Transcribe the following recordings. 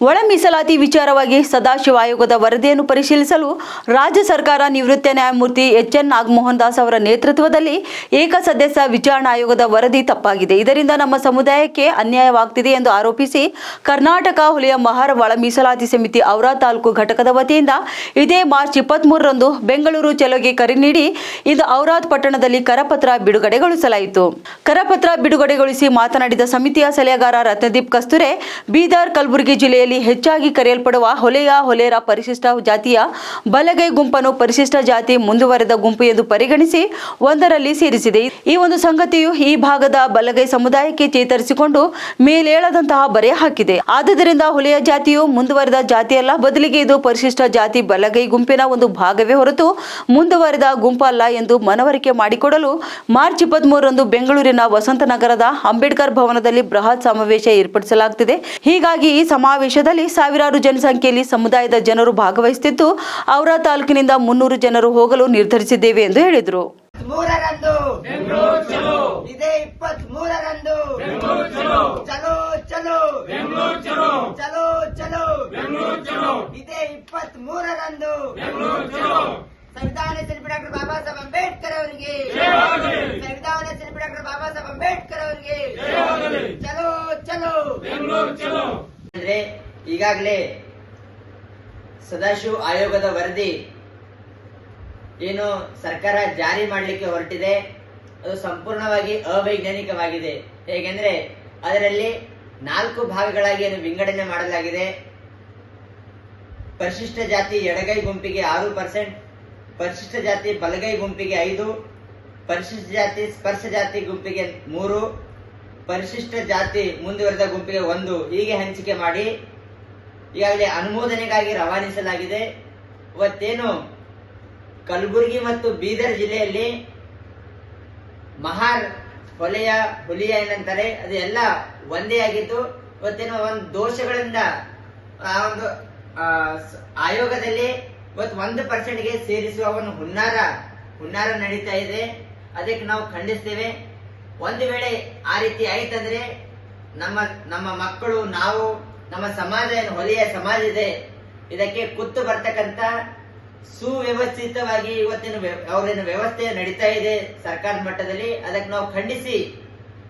ಒಳ ಮೀಸಲಾತಿ ವಿಚಾರವಾಗಿ ಸದಾಶಿವ ಆಯೋಗದ ವರದಿಯನ್ನು ಪರಿಶೀಲಿಸಲು ರಾಜ್ಯ ಸರ್ಕಾರ ನಿವೃತ್ತ ನ್ಯಾಯಮೂರ್ತಿ ಎಚ್ ಎನ್ ನಾಗಮೋಹನ್ ದಾಸ್ ಅವರ ನೇತೃತ್ವದಲ್ಲಿ ಏಕಸದಸ್ಯ ವಿಚಾರಣಾ ಆಯೋಗದ ವರದಿ ತಪ್ಪಾಗಿದೆ. ಇದರಿಂದ ನಮ್ಮ ಸಮುದಾಯಕ್ಕೆ ಅನ್ಯಾಯವಾಗ್ತಿದೆ ಎಂದು ಆರೋಪಿಸಿ ಕರ್ನಾಟಕ ಹುಲಿಯ ಮಹಾರ ಒಳ ಮೀಸಲಾತಿ ಸಮಿತಿ ಔರಾ ತಾಲೂಕು ಘಟಕದ ವತಿಯಿಂದ ಇದೇ ಮಾರ್ಚ್ ಇಪ್ಪತ್ಮೂರರಂದು ಬೆಂಗಳೂರು ಚಲೋಗೆ ಕರೆ ನೀಡಿ ಇದು ಔರಾದ್ ಪಟ್ಟಣದಲ್ಲಿ ಕರಪತ್ರ ಬಿಡುಗಡೆಗೊಳಿಸಲಾಯಿತು. ಕರಪತ್ರ ಬಿಡುಗಡೆಗೊಳಿಸಿ ಮಾತನಾಡಿದ ಸಮಿತಿಯ ಸಲಹೆಗಾರ ರತ್ನದೀಪ್ ಕಸ್ತೂರೆ ಬೀದರ್ ಕಲಬುರಗಿ ಜಿಲ್ಲೆಯಲ್ಲಿ ಹೆಚ್ಚಾಗಿ ಕರೆಯಲ್ಪಡುವ ಹೊಲೆಯ ಹೊಲೆರ ಪರಿಶಿಷ್ಟ ಜಾತಿಯ ಬಲಗೈ ಗುಂಪನ್ನು ಪರಿಶಿಷ್ಟ ಜಾತಿ ಮುಂದುವರೆದ ಗುಂಪು ಎಂದು ಪರಿಗಣಿಸಿ ಒಂದರಲ್ಲಿ ಸೇರಿಸಿದೆ. ಈ ಒಂದು ಸಂಗತಿಯು ಈ ಭಾಗದ ಬಲಗೈ ಸಮುದಾಯಕ್ಕೆ ಚೇತರಿಸಿಕೊಂಡು ಮೇಲೇಳದಂತಹ ಬರೆ ಹಾಕಿದೆ. ಆದ್ದರಿಂದ ಹೊಲೆಯ ಜಾತಿಯು ಮುಂದುವರೆದ ಜಾತಿಯಲ್ಲ, ಬದಲಿಗೆ ಇದು ಪರಿಶಿಷ್ಟ ಜಾತಿ ಬಲಗೈ ಗುಂಪಿನ ಒಂದು ಭಾಗವೇ ಹೊರತು ಮುಂದುವರೆದ ಗುಂಪಲ್ಲ ಎಂದು ಮನವರಿಕೆ ಮಾಡಿಕೊಡಲು ಮಾರ್ಚ್ ಇಪ್ಪತ್ಮೂರರಂದು ಬೆಂಗಳೂರಿನ ವಸಂತನಗರದ ಅಂಬೇಡ್ಕರ್ ಭವನದಲ್ಲಿ ಬೃಹತ್ ಸಮಾವೇಶ ಏರ್ಪಡಿಸಲಾಗುತ್ತಿದೆ. ಹೀಗಾಗಿ ಈ ಸಮಾವೇಶದಲ್ಲಿ ಸಾವಿರಾರು ಜನಸಂಖ್ಯೆಯಲ್ಲಿ ಸಮುದಾಯದ ಜನರು ಭಾಗವಹಿಸುತ್ತಿದ್ದು ಔರಾ ತಾಲೂಕಿನಿಂದ ಮುನ್ನೂರು ಜನರು ಹೋಗಲು ನಿರ್ಧರಿಸಿದ್ದೇವೆ ಎಂದು ಹೇಳಿದರು. ಮೂರರಂದು. ಇದೇ ಇಪ್ಪತ್ತ್ ಮೂರರಂದು ಚಲೋ ಚಲೋ. ಚಲೋ ಚಲೋ. ಇದೇ ಇಪ್ಪತ್ತ್ ಮೂರರಂದು ಸಂವಿಧಾನ ಶಿಲ್ಪಿ ಡಾಕ್ಟರ್ ಬಾಬಾ ಸಾಹೇಬ್ ಅಂಬೇಡ್ಕರ್ ಅವರಿಗೆ. ಸಂವಿಧಾನ ಶಿಲ್ಪಿ ಡಾಕ್ಟರ್ ಬಾಬಾ ಸಾಹೇಬ್ ಅಂಬೇಡ್ಕರ್ ಅವರಿಗೆ. ಚಲೋ ಚಲೋ. ಅಂದ್ರೆ ಈಗಾಗಲೇ ಸದಾಶಿವ ಆಯೋಗದ ವರದಿ ಏನು ಸರ್ಕಾರ ಜಾರಿ ಮಾಡಲಿಕ್ಕೆ ಹೊರಟಿದೆ, ಅದು ಸಂಪೂರ್ಣವಾಗಿ ಅವೈಜ್ಞಾನಿಕವಾಗಿದೆ. ಹೇಗೆಂದ್ರೆ, ಅದರಲ್ಲಿ ನಾಲ್ಕು ಭಾಗಗಳಾಗಿ ಏನು ವಿಂಗಡಣೆ ಮಾಡಲಾಗಿದೆ. ಪರಿಶಿಷ್ಟ ಜಾತಿ ಎಡಗೈ ಗುಂಪಿಗೆ ಆರು ಪರ್ಸೆಂಟ್, ಪರಿಶಿಷ್ಟ ಜಾತಿ ಬಲಗೈ ಗುಂಪಿಗೆ ಐದು, ಪರಿಶಿಷ್ಟ ಜಾತಿ ಸ್ಪರ್ಶ ಜಾತಿ ಗುಂಪಿಗೆ ಮೂರು, ಪರಿಶಿಷ್ಟ ಜಾತಿ ಮುಂದುವರೆದ ಗುಂಪಿಗೆ ಒಂದು. ಹೀಗೆ ಹಂಚಿಕೆ ಮಾಡಿ ಈಗಾಗಲೇ ಅನುಮೋದನೆಗಾಗಿ ರವಾನಿಸಲಾಗಿದೆ. ಇವತ್ತೇನು? ಕಲಬುರಗಿ ಮತ್ತು ಬೀದರ್ ಜಿಲ್ಲೆಯಲ್ಲಿ ಮಹಾರ್ ಹೊಲೆಯ ಹುಲಿಯ ಏನಂತಾರೆ, ಅದು ಎಲ್ಲ ಒಂದೇ ಆಗಿತ್ತು. ಇವತ್ತೇನು ಒಂದು ದೋಷಗಳಿಂದ, ಆ ಒಂದು ಆಯೋಗದಲ್ಲಿ ಇವತ್ತು ಒಂದು ಪರ್ಸೆಂಟ್ಗೆ ಸೇರಿಸುವ ಒಂದು ಹುನ್ನಾರ ಹುನ್ನಾರ ನಡೀತಾ ಇದೆ. ಅದಕ್ಕೆ ನಾವು ಖಂಡಿಸ್ತೇವೆ. ಒಂದು ವೇಳೆ ಆ ರೀತಿ ಆಯ್ತಂದ್ರೆ ನಮ್ಮ ನಮ್ಮ ಮಕ್ಕಳು, ನಾವು ನಮ್ಮ ಸಮಾಜ ಏನು ಹೊಲೆಯ ಸಮಾಜ ಇದೆ, ಇದಕ್ಕೆ ಕುತ್ತು ಬರ್ತಕ್ಕಂತ ಸುವ್ಯವಸ್ಥಿತವಾಗಿ ಇವತ್ತಿನ ಅವ್ರೇನು ವ್ಯವಸ್ಥೆ ನಡೀತಾ ಇದೆ ಸರ್ಕಾರದ ಮಟ್ಟದಲ್ಲಿ. ಅದಕ್ಕೆ ನಾವು ಖಂಡಿಸಿ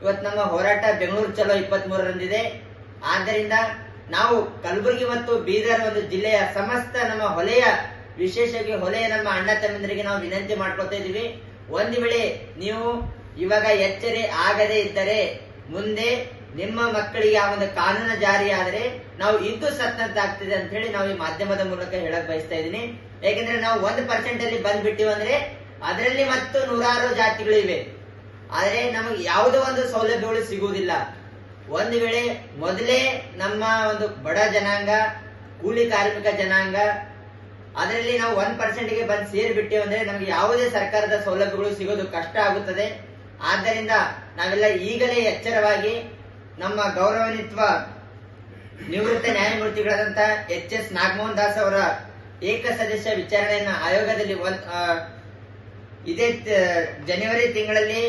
ಇವತ್ತು ನಮ್ಮ ಹೋರಾಟ ಬೆಂಗಳೂರು ಚಲೋ ಇಪ್ಪತ್ತ್ ಮೂರರಂದಿದೆ ಆದ್ದರಿಂದ ನಾವು ಕಲಬುರಗಿ ಮತ್ತು ಬೀದರ್ ಒಂದು ಜಿಲ್ಲೆಯ ಸಮಸ್ತ ನಮ್ಮ ಹೊಲೆಯ ವಿಶೇಷವಾಗಿ ಹೊಲೆಯ ನಮ್ಮ ಅಣ್ಣ ತಮ್ಮಂದರಿಗೆ ನಾವು ವಿನಂತಿ ಮಾಡ್ಕೊತಾ ಇದೀವಿ ಒಂದು ವೇಳೆ ನೀವು ಇವಾಗ ಎಚ್ಚರಿ ಆಗದೇ ಇದ್ದರೆ ಮುಂದೆ ನಿಮ್ಮ ಮಕ್ಕಳಿಗೆ ಆ ಒಂದು ಕಾನೂನು ಜಾರಿಯಾದರೆ ನಾವು ಇದ್ದು ಸತ್ತಂತಾಗ್ತಿದೆ ಅಂತ ಹೇಳಿ ನಾವು ಈ ಮಾಧ್ಯಮದ ಮೂಲಕ ಹೇಳಕ್ ಬಯಸ್ತಾ ಇದೀನಿ ಯಾಕೆಂದ್ರೆ ನಾವು ಒಂದ್ ಪರ್ಸೆಂಟ್ ಅಲ್ಲಿ ಬಂದ್ಬಿಟ್ಟಿವಿ ಅಂದ್ರೆ ಅದರಲ್ಲಿ ಮತ್ತು ನೂರಾರು ಜಾತಿಗಳು ಇವೆ ಆದರೆ ನಮಗೆ ಯಾವುದೋ ಒಂದು ಸೌಲಭ್ಯಗಳು ಸಿಗುವುದಿಲ್ಲ. ಒಂದು ವೇಳೆ ಮೊದಲೇ ನಮ್ಮ ಒಂದು ಬಡ ಜನಾಂಗ, ಕೂಲಿ ಕಾರ್ಮಿಕ ಜನಾಂಗ, ಅದರಲ್ಲಿ ನಾವು ಒನ್ ಪರ್ಸೆಂಟ್ಗೆ ಬಂದು ಸೇರಿಬಿಟ್ಟೇವೆ ಅಂದ್ರೆ ನಮಗೆ ಯಾವುದೇ ಸರ್ಕಾರದ ಸೌಲಭ್ಯಗಳು ಸಿಗೋದು ಕಷ್ಟ ಆಗುತ್ತದೆ. ಆದ್ದರಿಂದ ನಾವೆಲ್ಲ ಈಗಲೇ ಎಚ್ಚರವಾಗಿ ನಮ್ಮ ಗೌರವನಿತ್ವ ನಿವೃತ್ತ ನ್ಯಾಯಮೂರ್ತಿಗಳಾದಂತ ಎಚ್ ಎಸ್ ನಾಗಮೋಹನ್ ದಾಸ್ ಅವರ ಏಕ ಸದಸ್ಯ ವಿಚಾರಣೆಯನ್ನ ಆಯೋಗದಲ್ಲಿ ಇದೇ ಜನವರಿ ತಿಂಗಳಲ್ಲಿ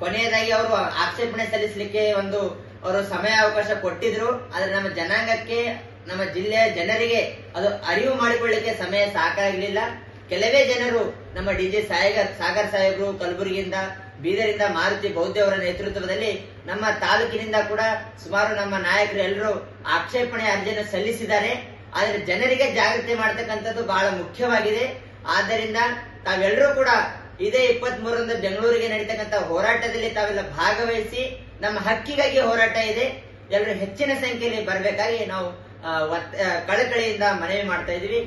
ಕೊನೆಯದಾಗಿ ಅವರು ಆಕ್ಷೇಪಣೆ ಸಲ್ಲಿಸಲಿಕ್ಕೆ ಒಂದು ಅವರು ಸಮಯ ಅವಕಾಶ ಕೊಟ್ಟಿದ್ರು. ಆದ್ರೆ ನಮ್ಮ ಜನಾಂಗಕ್ಕೆ, ನಮ್ಮ ಜಿಲ್ಲೆಯ ಜನರಿಗೆ ಅದು ಅರಿವು ಮಾಡಿಕೊಳ್ಳಿಕ್ಕೆ ಸಮಯ ಸಾಕಾಗಲಿಲ್ಲ. ಕೆಲವೇ ಜನರು ನಮ್ಮ ಡಿ ಜೆ ಸಾಗರ್ ಸಾಗರ್ ಸಾಹೇಬರು ಕಲಬುರಗಿಯಿಂದ ಬೀದರಿಂದ ಮಾರುತಿ ಬೌದ್ಧ ಅವರ ನೇತೃತ್ವದಲ್ಲಿ ನಮ್ಮ ತಾಲೂಕಿನಿಂದ ಕೂಡ ಸುಮಾರು ನಮ್ಮ ನಾಯಕರು ಎಲ್ಲರೂ ಆಕ್ಷೇಪಣೆ ಅರ್ಜಿಯನ್ನು ಸಲ್ಲಿಸಿದ್ದಾರೆ. ಆದರೆ ಜನರಿಗೆ ಜಾಗೃತಿ ಮಾಡತಕ್ಕಂಥದ್ದು ಬಹಳ ಮುಖ್ಯವಾಗಿದೆ. ಆದ್ದರಿಂದ ತಾವೆಲ್ಲರೂ ಕೂಡ ಇದೇ ಇಪ್ಪತ್ತ್ ಮೂರರಂದು ಬೆಂಗಳೂರಿಗೆ ನಡೀತಕ್ಕಂಥ ಹೋರಾಟದಲ್ಲಿ ತಾವೆಲ್ಲ ಭಾಗವಹಿಸಿ ನಮ್ಮ ಹಕ್ಕಿಗಾಗಿ ಹೋರಾಟ ಇದೆ. ಎಲ್ಲರೂ ಹೆಚ್ಚಿನ ಸಂಖ್ಯೆಯಲ್ಲಿ ಬರಬೇಕಾಗಿ ನಾವು ಕಳಕಳಿಯಿಂದ ಮನವಿ ಮಾಡ್ತಾ ಇದೀವಿ